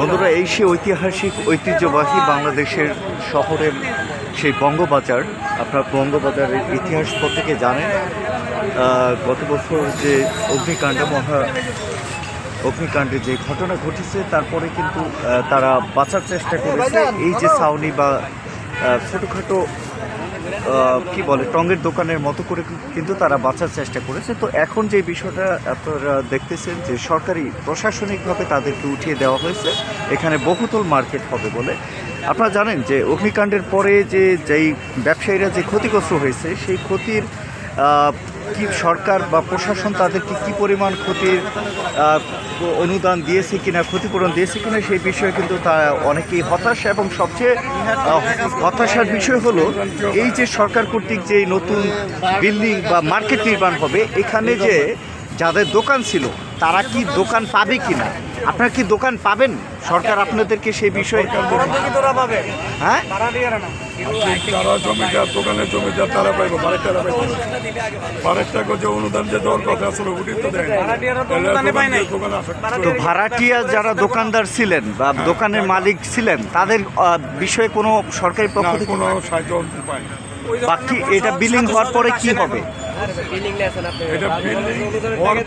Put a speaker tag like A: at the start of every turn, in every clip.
A: বন্ধুরা এই সে ঐতিহাসিক ঐতিহ্যবাহী বাংলাদেশের শহরের সেই বঙ্গবাজার, আপনার বঙ্গবাজারের ইতিহাস প্রত্যেকে জানেন। গত বছর যে অগ্নিকাণ্ড, মহা অগ্নিকাণ্ডে যে ঘটনা ঘটেছে, তারপরে কিন্তু তারা বাঁচার চেষ্টা করেছে। এই যে ছাউনি বা ছোটোখাটো কি বলে টঙ্গের দোকানের মতো করে কিন্তু তারা বাঁচার চেষ্টা করেছে। তো এখন যে বিষয়টা আপনারা দেখতেছেন যে সরকারি প্রশাসনিকভাবে তাদেরকে উঠিয়ে দেওয়া হয়েছে, এখানে বহুতল মার্কেট হবে বলে। আপনারা জানেন যে অগ্নিকাণ্ডের পরে যে যেই ব্যবসায়ীরা যে ক্ষতিগ্রস্ত হয়েছে, সেই ক্ষতির কি সরকার বা প্রশাসন তাদেরকে কি পরিমাণ ক্ষতির অনুদান দিয়েছে কিনা, ক্ষতিপূরণ দিয়েছে কিনা সেই বিষয়ে কিন্তু তা অনেকেই হতাশা এবং সবচেয়ে হতাশার বিষয় হলো এই যে সরকার কর্তৃক যে নতুন বিল্ডিং বা মার্কেট নির্মাণ হবে, এখানে যে যাদের দোকান ছিল তারা কি দোকান পাবে কিনা? আপনারা কি দোকান পাবেন? সরকার আপনাদেরকে সেই বিষয়ে হ্যাঁ?
B: দোকানের তারা পাইবো বারেকটারা পাইবো। বারেক যে অনুদান যে দেওয়ার কথা আসলে উঠি তো দেয়। না। দোকান আছে
A: তো ভাড়াটিয়া যারা দোকানদার ছিলেন বা দোকানের মালিক ছিলেন তাদের বিষয়ে কোনো সরকারি পক্ষ থেকে
B: কোনো সাহায্য
A: বাকি এটা বিলিং হওয়ার পরে কি হবে?
B: এটা বিল্ডিং পরে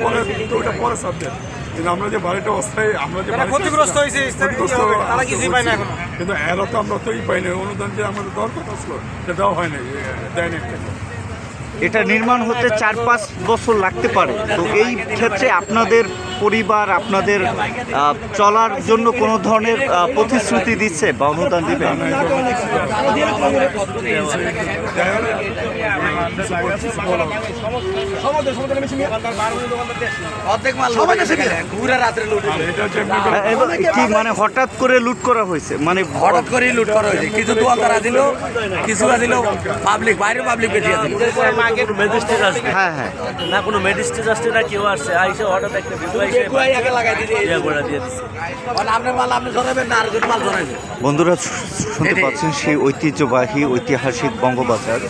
B: তো ওটা পরে সাবজেক্ট কিন্তু আমরা যে বাড়িটা অস্থায়ী আমরা যে
C: ক্ষতিগ্রস্ত হয়েছে? তারা কিছুই পায় না।
B: কিন্তু এরা তো আমরা তোই পাই না অনুদান যে আমাদের দরকার আসলো সেটাও হয় না
A: এটা নির্মাণ হতে চার পাঁচ বছর লাগতে পারে। তো এই ক্ষেত্রে আপনাদের পরিবার আপনাদের চলার জন্য কোনো ধরনের প্রতিশ্রুতি দিচ্ছে বা অনুদান দিবে? হ্যাঁ, কি মানে হঠাৎ করে লুট করা হয়েছে? মানে
C: হঠাৎ করেই লুট করা হয়েছে। কিছু দোকানদার দিল কিছু দিল পাবলিক বাইরে পাবলিক
D: ম্যাজিস্ট্রেট আসবে।
A: হ্যাঁ হ্যাঁ।
D: না কোনো ম্যাজিস্ট্রেট আসছে না কেউ আসছে। আইসে হঠাৎ একটা ভিডিও আইসে
C: কুয়াই আগে লাগাই দিদি
D: করে দিয়ে দিচ্ছে
C: মাল আপনি ধরাবেন না আর মাল ধরাবেন
A: বন্ধুরা শুনতে পাচ্ছেন সেই ঐতিহ্যবাহী ঐতিহাসিক বঙ্গবাজার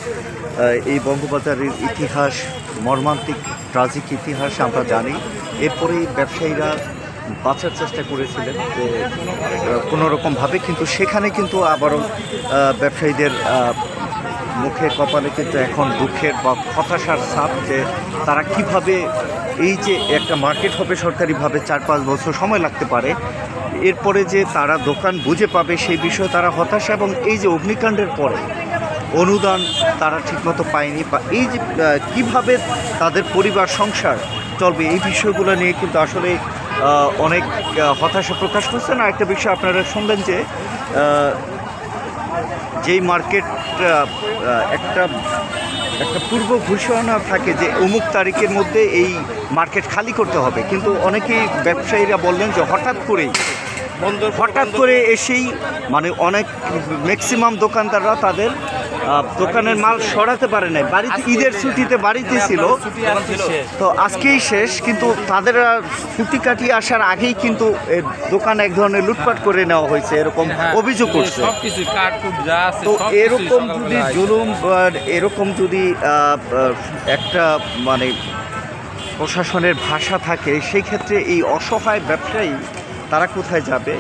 A: এই বঙ্গবাজারের ইতিহাস মর্মান্তিক ট্রাজিক ইতিহাস আমরা জানি। এরপরেই ব্যবসায়ীরা বাঁচার চেষ্টা করেছিলেন যে আহ, কোনো রকমভাবে কিন্তু সেখানে কিন্তু আবারও ব্যবসায়ীদের মুখে কপালে কিন্তু এখন দুঃখের বা হতাশার ছাপ যে তারা কীভাবে এই যে একটা মার্কেট হবে সরকারিভাবে চার পাঁচ বছর সময় লাগতে পারে এরপরে যে তারা দোকান বুঝে পাবে সেই বিষয়ে তারা হতাশা এবং এই যে অগ্নিকাণ্ডের পরে অনুদান তারা ঠিকমতো পায়নি বা এই যে কীভাবে তাদের পরিবার সংসার চলবে এই বিষয়গুলো নিয়ে কিন্তু আসলে অনেক হতাশা প্রকাশ করছে না একটা বিষয় আপনারা শুনলেন যে যেই মার্কেট একটা একটা পূর্ব ঘোষণা থাকে যে অমুক তারিখের মধ্যে এই মার্কেট খালি করতে হবে। কিন্তু অনেকেই ব্যবসায়ীরা বললেন যে হঠাৎ করেই হঠাৎ করে এসেই মানে অনেক ম্যাক্সিমাম দোকানদাররা তাদের দোকানের মাল সরাতে পারে নাই। বাড়িতে ঈদের ছুটিতে বাড়িতে ছিল। তো আজকেই শেষ কিন্তু তাদের আর ছুটি কাটিয়ে আসার আগেই কিন্তু দোকান এক ধরনের লুটপাট করে নেওয়া হয়েছে এরকম অভিযোগ করছে
E: সবকিছু কাঠ কুট যা আছে
A: তো এরকম যদি জুলুম এরকম যদি একটা মানে প্রশাসনের ভাষা থাকে সেই ক্ষেত্রে এই অসহায় ব্যবসায়ী তারা কোথায় যাবে?